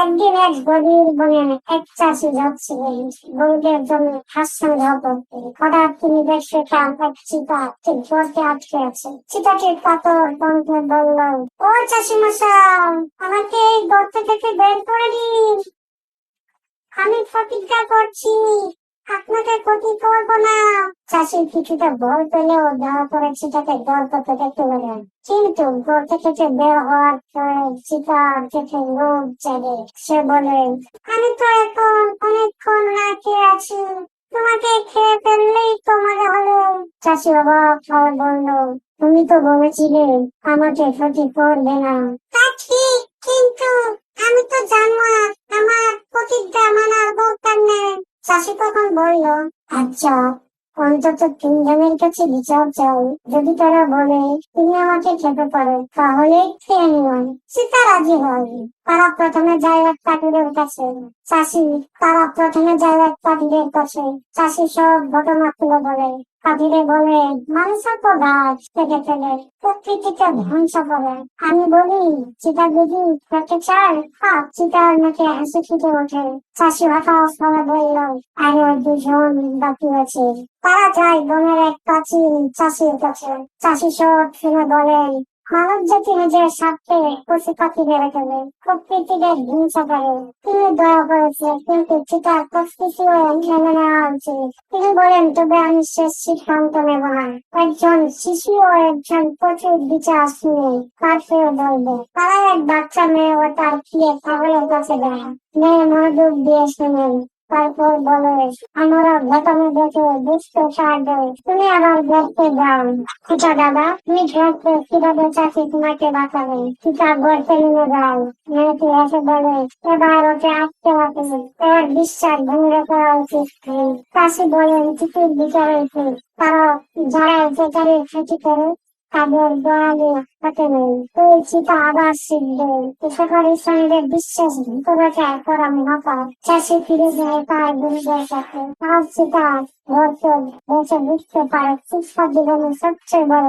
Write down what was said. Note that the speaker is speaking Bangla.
একদিন এক গভীর বনে এক চাষি যাচ্ছিলেন গরুদের জন্য ঘাস সংগ্রহ করতে হঠাৎ তিনি দেখছে তার এক চিতা ঠিক গর্তে আটকে আছে। চিতাটির কাতর কণ্ঠে বলল, ও চাষি মশাই আমাকে এই গর্ত থেকে বের করে দিন। আমি প্রতিজ্ঞা করছি আপনাকে ক্ষতি করব না। চাষির কিছুটা ভয় পেলেও দেওয়া করে চিতাকে গর্ত থেকে তুলে দেন কিন্তু গর্ত থেকে বের হওয়ার পরে চিতা থেকে লোক জাগে, সে বলে, আমি তো এখন অনেকক্ষণ না আছি। তোমাকে খেয়ে ফেললেই তো মজা হলো চাষি অবাক হয়ে বলল, তুমি তো বলেছিলে আমাকে ক্ষতি করবে না? তা ঠিক, কিন্তু আমি তো জানোয়ার চাষি তখন বলল আচ্ছা অন্তত তিনজনের কাছে বিচার চাই। যদি তারা বলে, তুমি আমাকে খেতে পারো, তাহলে খেয়ে নিলাম সীতা রাজি হয় তারা প্রথমে যায় এক পাখিদের কাছে। চাষি তারা প্রথমে যায় এক পাখিদের কাছে। চাষি সব ঘটনা খুলে বলে। পাখিরে বলে মানুষ তো গাছ কেটে ফেলে প্রকৃতিকে ধ্বংস করে। আমি বলি চিতা দিদি খেতে চাই হা চিতার নাকি হাসি ফুটে ওঠে। চাষি ভাষা অস্ত্রে বলল আরও দুজন বাকি আছে। তারা যায় বনের এক কাছে চাষির কাছে। চাষি সব ফিরে বলেন মানব জাতি নিজের স্বার্থে পশু পাখি বেড়ে ফেলে প্রকৃতিকে ধ্বংস করে। তিনি দয়া করেছে কিন্তু চিতার প্রকৃতি মেনে নেওয়া উচিত তিনি বলেন, তবে আমি শেষ সিদ্ধান্ত নেব না। একজন শিশু ও একজন প্রচুর বিচার শুনে তারপরে বলব তারা এক বাচ্চা মেয়ে ও তার প্রিয় পাগলের কাছে দেয় মেয়ে মনোযোগ দিয়ে শুনেন। তারপর বলে, আমরা ঘটনা দেখে বুঝতে পারবে তুমি আবার দেখতে যাও খুচা দাদা, তুমি দেখতে কীভাবে চাষি তোমাকে বাঁচাবে? খুচা গড়তে নিয়ে যাও। মেয়েটি এসে বলে, এবার ওকে আটকে রাখে। এর বিশ্বাস ভঙ্গ করা উচিত। চাষি বলেন চিঠির বিচার উচিত তারা যারা উপকারের ক্ষতি করে তাদের দয়ালু হতে পরিচিত আবাস শিখবে উপকারী সঙ্গে বিশ্বাস ভিতরটা করা মাথা চাষি ফিরে যায় তার গুরুদের সাথে। আজ ঘর বেঁচে বুঝতে পারে শিক্ষা জীবনের সবচেয়ে বড়